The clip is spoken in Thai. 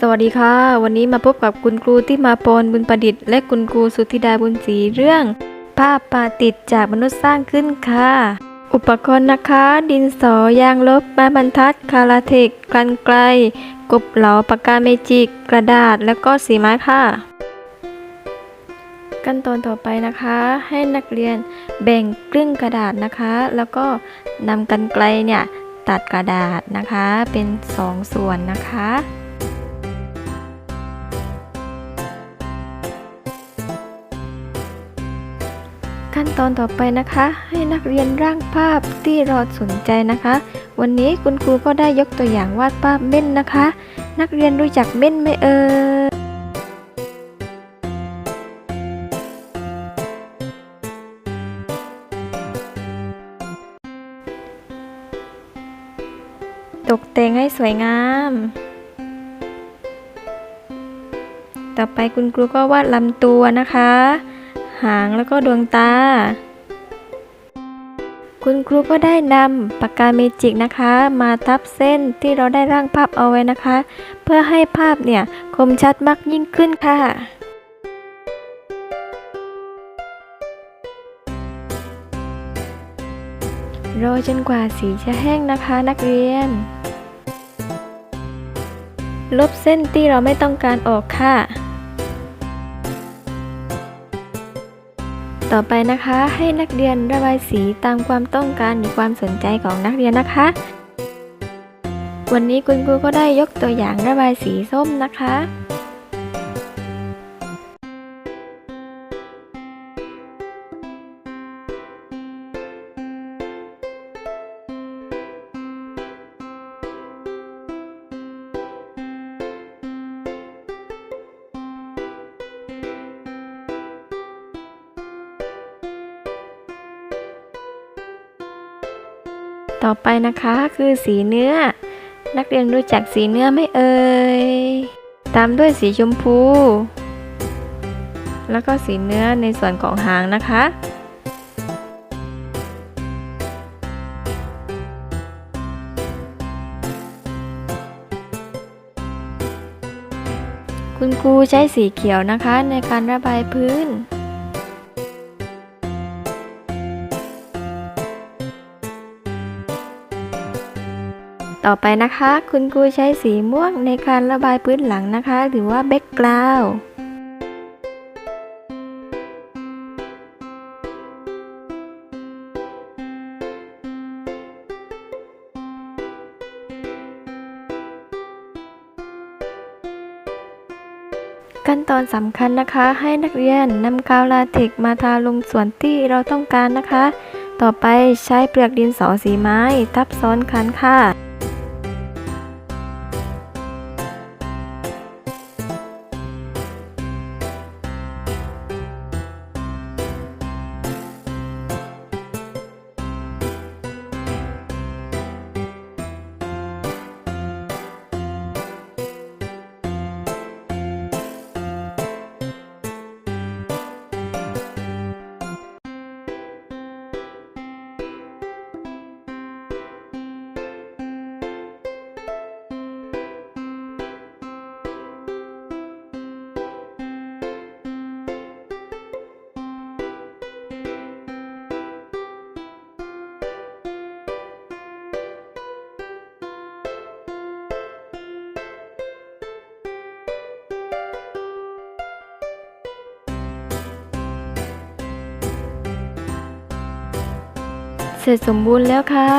สวัสดีค่ะ วันนี้มาพบกับคุณครูที่มาปนบุญประดิษฐ์และคุณครูสุธิดาบุญศรีเรื่อง ภาพปาติดจากมนุษย์สร้างขึ้นค่ะ อุปกรณ์นะคะ ดินสอยางลบไม้บรรทัด คาราเทกกันไกล กบเหลาปากกาเมจิก กระดาษแล้วก็สีไม้ค่ะ ขั้นตอนต่อไปนะคะ ให้นักเรียนแบ่งครึ่งกระดาษนะคะ แล้วก็นำกันไกลเนี่ยตัดกระดาษนะคะเป็นสองส่วนนะคะ ขั้นตอนต่อไปนะคะ ให้นักเรียนร่างภาพที่เราสนใจนะคะ วันนี้คุณครูก็ได้ยกตัวอย่างวาดภาพเม่นนะคะ นักเรียนรู้จักเม่นไหมเอ่ยตกแต่งให้สวยงาม ต่อไปคุณครูก็วาดลำตัวนะคะ หางแล้วก็ดวงตา คุณครูก็ได้นำปากกาเมจิกนะคะ มาทับเส้นที่เราได้ร่างภาพเอาไว้นะคะ เพื่อให้ภาพเนี่ยคมชัดมากยิ่งขึ้นค่ะรอจนกว่าสีจะแห้งนะคะนักเรียน ลบเส้นที่เราไม่ต้องการออกค่ะ ต่อไปนะคะให้นักเรียนระบายสีตามความต้องการหรือความสนใจของนักเรียนนะคะ วันนี้คุณครูก็ได้ยกตัวอย่างระบายสีส้มนะคะ ต่อไปนะคะคือสีเนื้อ นักเรียนรู้จักสีเนื้อไหม่เอ่ย ตามด้วยสีชมพู แล้วก็สีเนื้อในส่วนของหางนะคะ คุณครูใช้สีเขียวนะคะในการระบายพื้น ต่อไปนะคะ คุณครูใช้สีม่วงในการระบายพื้นหลังนะคะ หรือว่าแบ็กกราวด์ขั้นตอนสำคัญนะคะ ให้นักเรียนนำกาวลาเทกมาทาลงส่วนที่เราต้องการนะคะ ต่อไปใช้เปลือกดินสอสีไม้ ทับซ้อนกันค่ะ เสร็จสมบูรณ์แล้วค่ะ